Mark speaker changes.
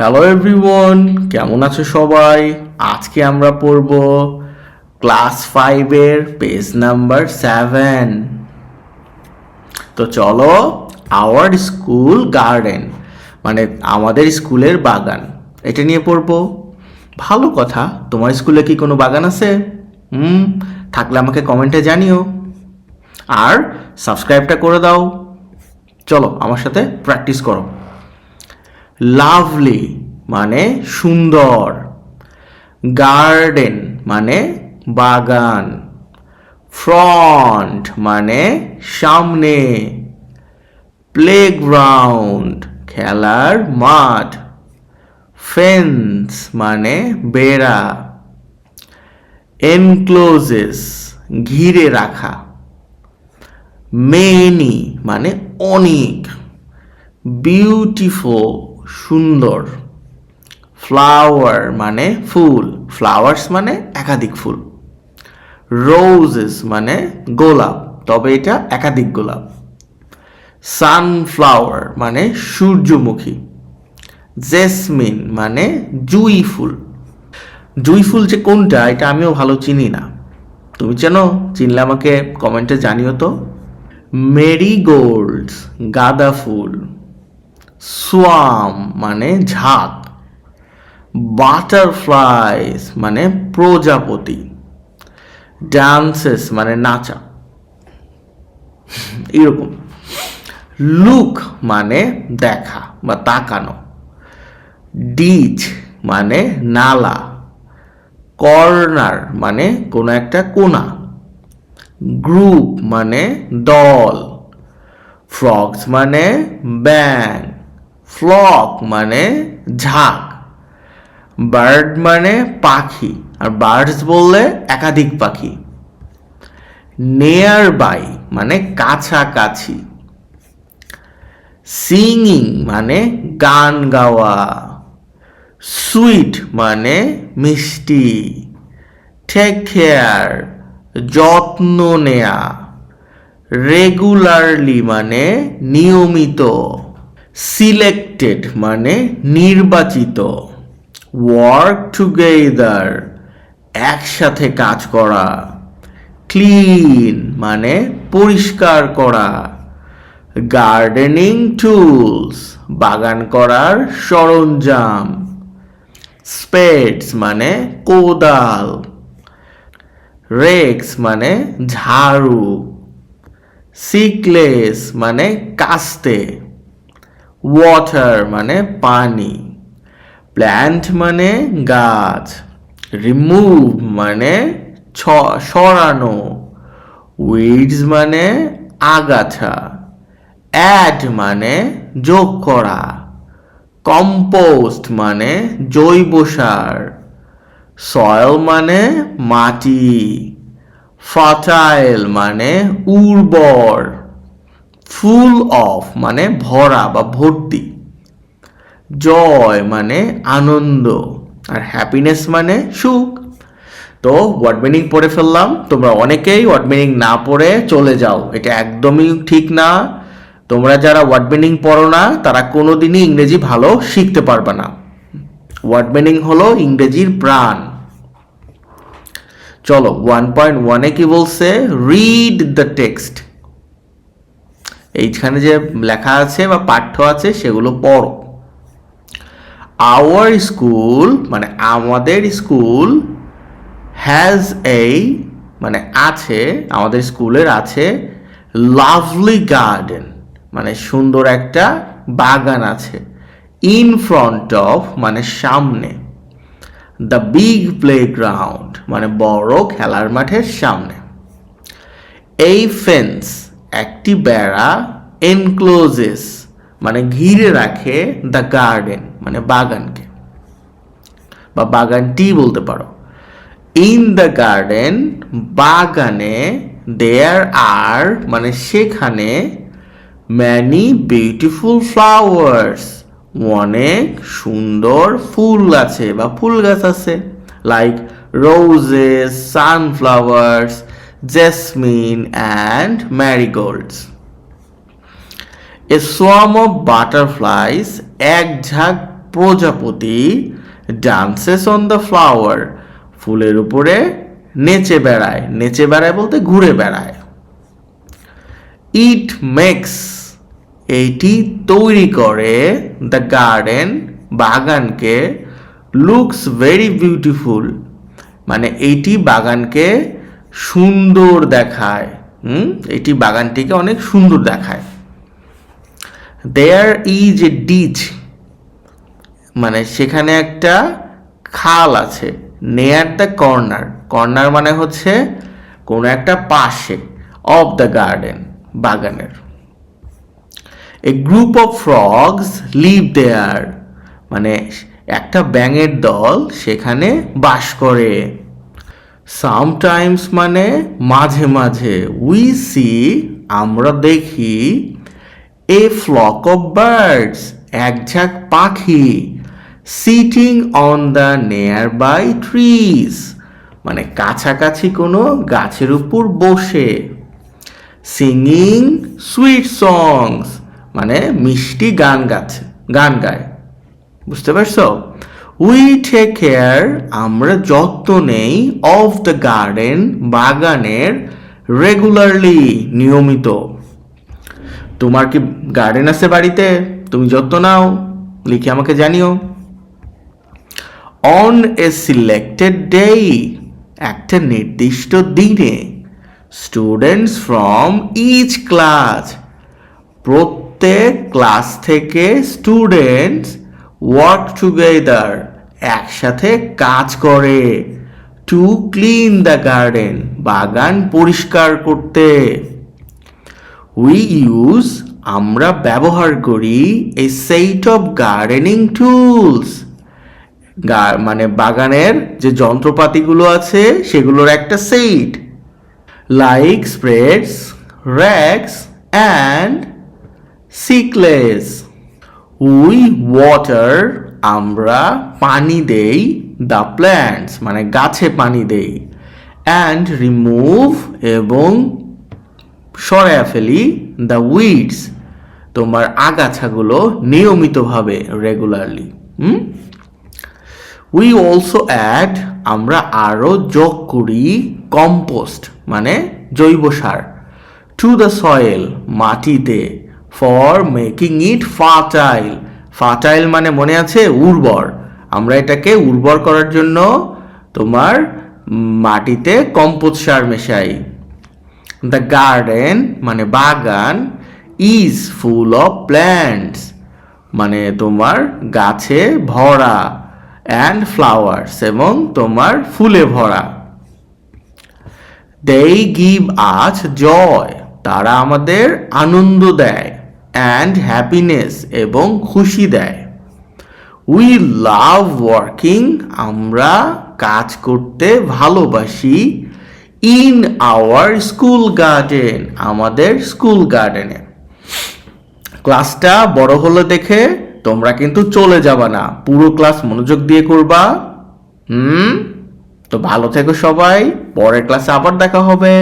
Speaker 1: Hello everyone কেমন আছো সবাই? আজকে আমরা পড়ব ক্লাস ফাইভের পেজ নাম্বার সেভেন তো চলো আওয়ার স্কুল গার্ডেন মানে আমাদের স্কুলের বাগান, এটা নিয়ে পড়ব। ভালো কথা, তোমার স্কুলে কি কোনো বাগান আছে? হুম, থাকলে আমাকে কমেন্টে জানিও। আর সাবস্ক্রাইবটা করে দাও। চলো, আমার সাথে প্র্যাকটিস করো। লাভলি মানে সুন্দর। গার্ডেন মানে বাগান। ফ্রন্ট মানে সামনে। প্লেগ্রাউন্ড খেলার মাঠ। ফেন্স মানে বেড়া। এনক্লোজেস ঘিরে রাখা। মেনি মানে অনেক। বিউটিফুল সুন্দর। ফ্লাওয়ার মানে ফুল। ফ্লাওয়ার্স মানে একাধিক ফুল। রোজেস মানে গোলাপ। তবে এটা একাধিক গোলাপ। সানফ্লাওয়ার মানে সূর্যমুখী। জেসমিন মানে জুই ফুল। জুই ফুল যে কোনটা, এটা আমিও ভালো চিনি না। তুমি চেনো, চিনলে আমাকে কমেন্টে জানিও তো। মেরিগোল্ডস গাঁদা ফুল। সোয়াম মানে ঝাঁক। বাটারফ্লাইস মানে প্রজাপতি। ডান্সেস মানে নাচা। এরকম। লুক মানে দেখা বা তাকানো। ডিচ মানে নালা। কর্নার মানে কোনো একটা কোনা গ্রুপ মানে দল। ফ্রগস মানে ব্যাং ফ্লক মানে ঝাঁক বার্ড মানে পাখি, আর বার্ডস বললে একাধিক পাখি। নেয়ার বাই মানে কাছাকাছি। সিঙ্গিং মানে গান গাওয়া। সুইট মানে মিষ্টি। টেক কেয়ার যত্ন নেয়া। রেগুলারলি মানে নিয়মিত। সিলেক্টেড মানে নির্বাচিত। ওয়ার্ক টুগেদার একসাথে কাজ করা। ক্লিন মানে পরিষ্কার করা। গার্ডেনিং টুলস বাগান করার সরঞ্জাম। স্পেডস মানে কোদাল। রেক্স মানে ঝাড়ু। সিকলেস মানে কাস্তে। ওয়াটার মানে পানি। প্ল্যান্ট মানে গাছ। রিমুভ মানে সরানো। উইডস মানে আগাছা। অ্যাড মানে যোগ করা। কম্পোস্ট মানে জৈব সার। সয়েল মানে মাটি। ফার্টাইল মানে উর্বর। ফুল অফ মানে ভরা বা ভর্তি। জয় মানে আনন্দ আর হ্যাপিনেস মানে সুখ। তো ওয়ার্ড মিনিং পড়ে ফেললাম, তোমরা অনেকেই ওয়ার্ড মিনিং না পড়ে চলে যাও। এটা একদমই ঠিক না। তোমরা যারা ওয়ার্ড মিনিং পড়ো না, তারা কোনোদিনই ইংরেজি ভালো শিখতে পারবে না। ওয়ার্ড মিনিং হলো ইংরেজির প্রাণ। চলো ওয়ান পয়েন্ট ওয়ানে কি বলছে? রিড দ্য টেক্সট এইখানে যে লেখা আছে বা পাঠ্য আছে সেগুলো পড়ো। আওয়ার স্কুল মানে আমাদের স্কুল হ্যাজ এই মানে আছে, আমাদের স্কুলের আছে লাভলি গার্ডেন মানে সুন্দর একটা বাগান আছে। ইন ফ্রন্ট অফ মানে সামনে। দ্য বিগ প্লেগ্রাউন্ড মানে বড় খেলার মাঠের সামনে। এই ফেন্স একটি বেড়া এনক্লোজেস মানে ঘিরে রাখে দ্য গার্ডেন মানে বাগানকে, বা বাগানটি বলতে পারো। ইন দ্য গার্ডেন বাগানে দেয়ার আর মানে সেখানে ম্যানি বিউটিফুল ফ্লাওয়ার্স অনেক সুন্দর ফুল আছে, বা ফুল গাছ আছে like roses sunflowers jasmine and marigolds a swarm of butterflies এক ঝাঁক প্রজাপতি ডান্সেস অন দ্য ফ্লাওয়ার ফুলের উপরে নেচে বেড়ায়। নেচে বেড়ায় বলতে ঘুরে বেড়ায়। ইট মেক্স এইটি তৈরি করে দ্য গার্ডেন বাগানকে। লুকস ভেরি বিউটিফুল মানে এইটি বাগানকে সুন্দর দেখায়, হুম? এটি বাগানটিকে অনেক সুন্দর দেখায়। দেয়ার ইজ এ ডিচ মানে সেখানে একটা খাল আছে নেয়ার দ্য কর্নার কর্নার মানে হচ্ছে কোনো একটা পাশে অফ দ্য গার্ডেন বাগানের। A group of frogs live there মানে একটা ব্যাঙের দল সেখানে বাস করে। সামটাইমস মানে মাঝে মাঝে। উই সি আমরা দেখি এ ফ্লক অফ বার্ডস এক ঝাঁক পাখি sitting on the nearby trees মানে কাছাকাছি কোনো গাছের উপর বসে। সিঙ্গিং সুইট সংস মানে মিষ্টি গান গাছে গান গায়। বুঝতে পারছ? উই টেক কেয়ার আমরা যত্ন নেই অফ দ্য গার্ডেন বাগানের রেগুলারলি নিয়মিত। তোমার কি গার্ডেন আছে বাড়িতে? তুমি যত্ন নাও, লিখে আমাকে জানিও। অন এ সিলেক্টেড ডে একটা নির্দিষ্ট দিনে স্টুডেন্টস ফ্রম ইচ ক্লাস প্রত্যেক ক্লাস থেকে স্টুডেন্টস ওয়ার্ক টুগেদার একসাথে কাজ করে। টু ক্লিন দ্য গার্ডেন বাগান পরিষ্কার করতে। উই ইউজ আমরা ব্যবহার করি এ সেইট অফ গার্ডেনিং টুলস মানে বাগানের যে যন্ত্রপাতিগুলো আছে, সেগুলোর একটা set like spades rakes and sickles we water আমরা পানি দেই দ্য প্ল্যান্টস মানে গাছে পানি দেই। অ্যান্ড রিমুভ এবং সরাইয়া ফেলি দ্য উইডস তোমার আগাছাগুলো নিয়মিতভাবে regularly hmm? We also add আমরা আরও যোগ করি কম্পোস্ট মানে জৈব সার টু দ্য সয়েল মাটিতে। For making it fertile fertile মানে মনে আছে? উর্বর। আমরা এটাকে উর্বর করার জন্য তোমার মাটিতে কম্পোজ সার মেশাই। দ্য গার্ডেন মানে বাগান ইজ ফুল অফ প্ল্যান্টস মানে তোমার গাছে ভরা অ্যান্ড ফ্লাওয়ার্স এবং তোমার ফুলে ভরা। দেই গিভ আজ জয় তারা আমাদের আনন্দ দেয়। অ্যান্ড হ্যাপিনেস এবং খুশি দেয়। উই লাভ ওয়ার্কিং আমরা কাজ করতে ভালোবাসি ইন আওয়ার স্কুল গার্ডেন আমাদের স্কুল গার্ডেনে ক্লাসটা বড় হলো দেখে তোমরা কিন্তু চলে যাবা না। পুরো ক্লাস মনোযোগ দিয়ে করবা। হুম? তো ভালো থেকো সবাই। পরের ক্লাসে আবার দেখা হবে।